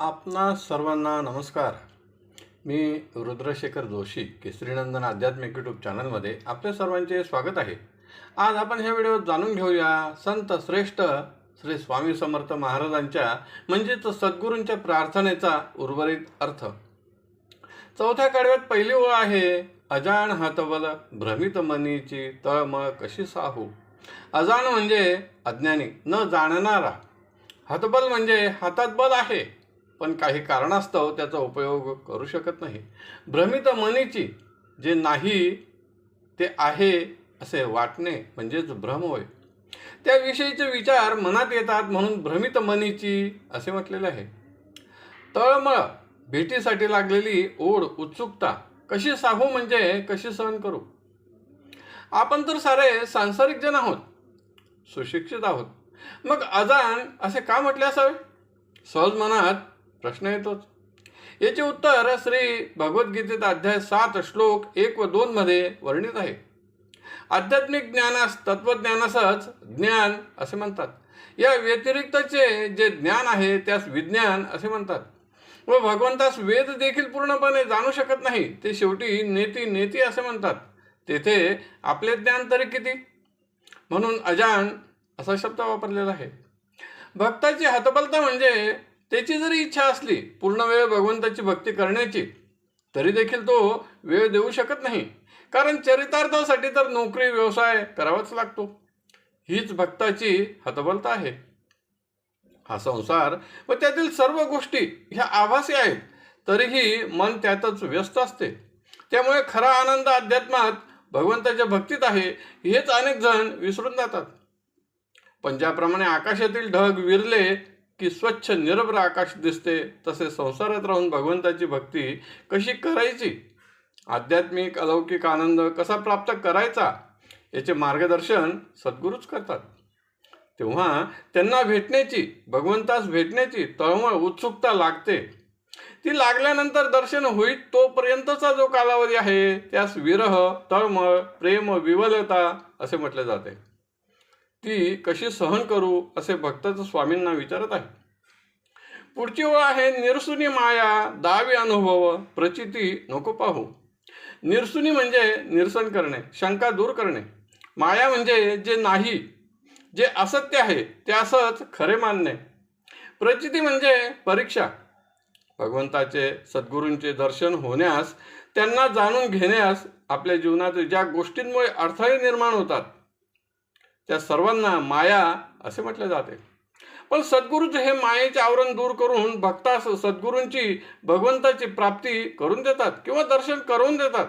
आपणा सर्वांना नमस्कार. मी रुद्रशेखर जोशी केसरीनंदन आध्यात्मिक यूट्यूब चॅनलमध्ये आपल्या सर्वांचे स्वागत आहे. आज आपण ह्या व्हिडिओत जाणून घेऊया संत श्रेष्ठ श्री स्वामी समर्थ महाराजांच्या म्हणजेच सद्गुरूंच्या प्रार्थनेचा उर्वरित अर्थ. चौथ्या कडव्यात पहिली ओळ आहे अजाण हातबल भ्रमित मनीची तळमळ कशी साहू? अजाण म्हणजे अज्ञानी न जाणणारा. हातबल म्हणजे हातात बल आहे. पण काही कारणास्तव त्याचा उपयोग करू शकत नाही. भ्रमित मनीची जे नाही ते आहे असे वाटणे म्हणजेच भ्रम होय. त्याविषयीचे विचार मनात येतात म्हणून भ्रमित मनीची असे म्हटलेले आहे. तळमळ भेटीसाठी लागलेली ओढ उत्सुकता कशी साहू म्हणजे कशी सहन करू? आपण तर सारे सांसारिक जण आहोत सुशिक्षित आहोत. मग अजाण असे का म्हटले असावे? सहज मनात प्रश्न येतोच. याचे उत्तर श्री भगवद्गीतेत अध्याय सात श्लोक एक व दोन मध्ये वर्णित आहे. आध्यात्मिक ज्ञानास तत्वज्ञानासच ज्ञान असे म्हणतात. या व्यतिरिक्तचे जे ज्ञान आहे त्यास विज्ञान असे म्हणतात. व भगवंतास वेद देखील पूर्णपणे जाणू शकत नाही ते शेवटी नेती नेती असे म्हणतात. तेथे आपले ज्ञान तरी किती? म्हणून अजान असा शब्द वापरलेला आहे. भक्ताची हतबलता म्हणजे त्याची जरी इच्छा असली पूर्ण वेळ भगवंताची भक्ती करण्याची तरी देखील तो वेळ देऊ शकत नाही. कारण चरितार्थासाठी तर नोकरी व्यवसाय करावाच लागतो. हीच भक्ताची हतबलता आहे. हा संसार व त्यातील सर्व गोष्टी ह्या आभासी आहेत तरीही मन त्यातच व्यस्त असते. त्यामुळे खरा आनंद अध्यात्मात भगवंताच्या भक्तीत आहे हेच अनेक जण विसरून जातात. पण ज्याप्रमाणे आकाशातील ढग विरले की स्वच्छ निरभ्र आकाश दिसते तसे संसारात राहून भगवंताची भक्ती कशी करायची? आध्यात्मिक अलौकिक आनंद कसा प्राप्त करायचा? याचे मार्गदर्शन सद्गुरूच करतात. तेव्हा त्यांना भेटण्याची भगवंतास भेटण्याची तळमळ उत्सुकता लागते. ती लागल्यानंतर दर्शन होईल तोपर्यंतचा जो कालावधी आहे त्यास विरह तळमळ प्रेम विवलता असे म्हटले जाते. ती कशी सहन करू असे भक्तच स्वामींना विचारत आहे पुढची ओळ आहे निरसुनी माया दावे अनुभव प्रचिती नको पाहू. निरसुनी म्हणजे निरसन करणे शंका दूर करणे. माया म्हणजे जे नाही जे असत्य आहे ते असंच खरे मानणे. प्रचिती म्हणजे परीक्षा. भगवंताचे सद्गुरूंचे दर्शन होण्यास त्यांना जाणून घेण्यास आपल्या जीवनात ज्या गोष्टींमुळे अडथळे निर्माण होतात त्या सर्वांना माया असे म्हटले जाते. पण सद्गुरूच हे मायेचे आवरण दूर करून भक्तास सद्गुरूंची भगवंताची प्राप्ती करून देतात किंवा दर्शन करून देतात.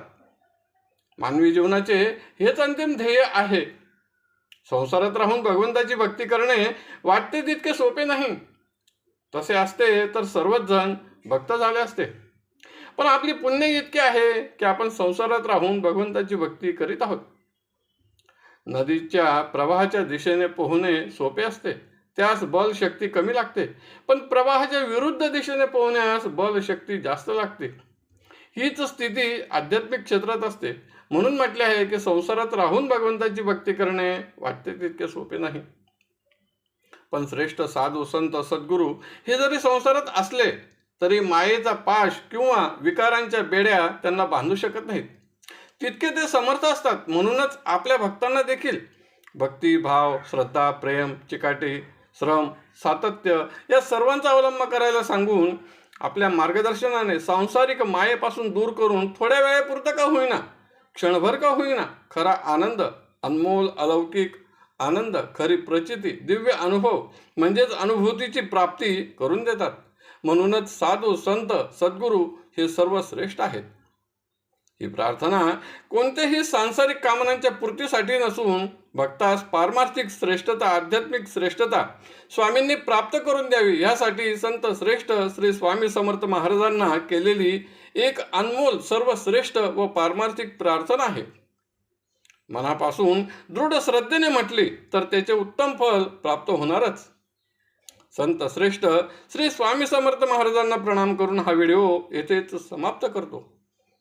मानवी जीवनाचे हेच अंतिम ध्येय आहे. संसारात राहून भगवंताची भक्ती करणे वाटते तितके सोपे नाही. तसे असते तर सर्वच जण भक्त झाले असते. पण आपली पुण्य इतके आहे की आपण संसारात राहून भगवंताची भक्ती करीत आहोत. नदीच्या प्रवाहाच्या दिशेने पोहणे सोपे असते त्यास बल शक्ती कमी लागते. पण प्रवाहाच्या विरुद्ध दिशेने पोहण्यास बल शक्ती जास्त लागते. हीच स्थिती आध्यात्मिक क्षेत्रात असते. म्हणून म्हटले आहे की संसारात राहून भगवंताची भक्ती करणे वाटते तितके सोपे नाही. पण श्रेष्ठ साधू संत सद्गुरू हे जरी संसारात असले तरी मायेचा पाश किंवा विकारांच्या बेड्या त्यांना बांधू शकत नाहीत. तितके ते समर्थ असतात. म्हणूनच आपल्या भक्तांना देखील भक्ती भाव श्रद्धा प्रेम चिकाटी श्रम सातत्य या सर्वांचा अवलंब करायला सांगून आपल्या मार्गदर्शनाने सांसारिक मायेपासून दूर करून थोड्या वेळेपुरतं का होईना क्षणभर का होईना खरा आनंद अनमोल अलौकिक आनंद खरी प्रचिती दिव्य अनुभव म्हणजेच अनुभूतीची प्राप्ती करून देतात. म्हणूनच साधू संत सद्गुरू हे सर्व श्रेष्ठ आहेत. ही प्रार्थना कोणत्याही सांसारिक कामनांच्या पूर्तीसाठी नसून भक्तास पारमार्थिक श्रेष्ठता आध्यात्मिक श्रेष्ठता स्वामींनी प्राप्त करून द्यावी यासाठी संत श्रेष्ठ श्री स्वामी समर्थ महाराजांना केलेली एक अनमोल सर्वश्रेष्ठ व पारमार्थिक प्रार्थना आहे. मनापासून दृढ श्रद्धेने म्हटली तर त्याचे उत्तम फल प्राप्त होणारच. संत श्रेष्ठ श्री स्वामी समर्थ महाराजांना प्रणाम करून हा व्हिडिओ येथेच समाप्त करतो.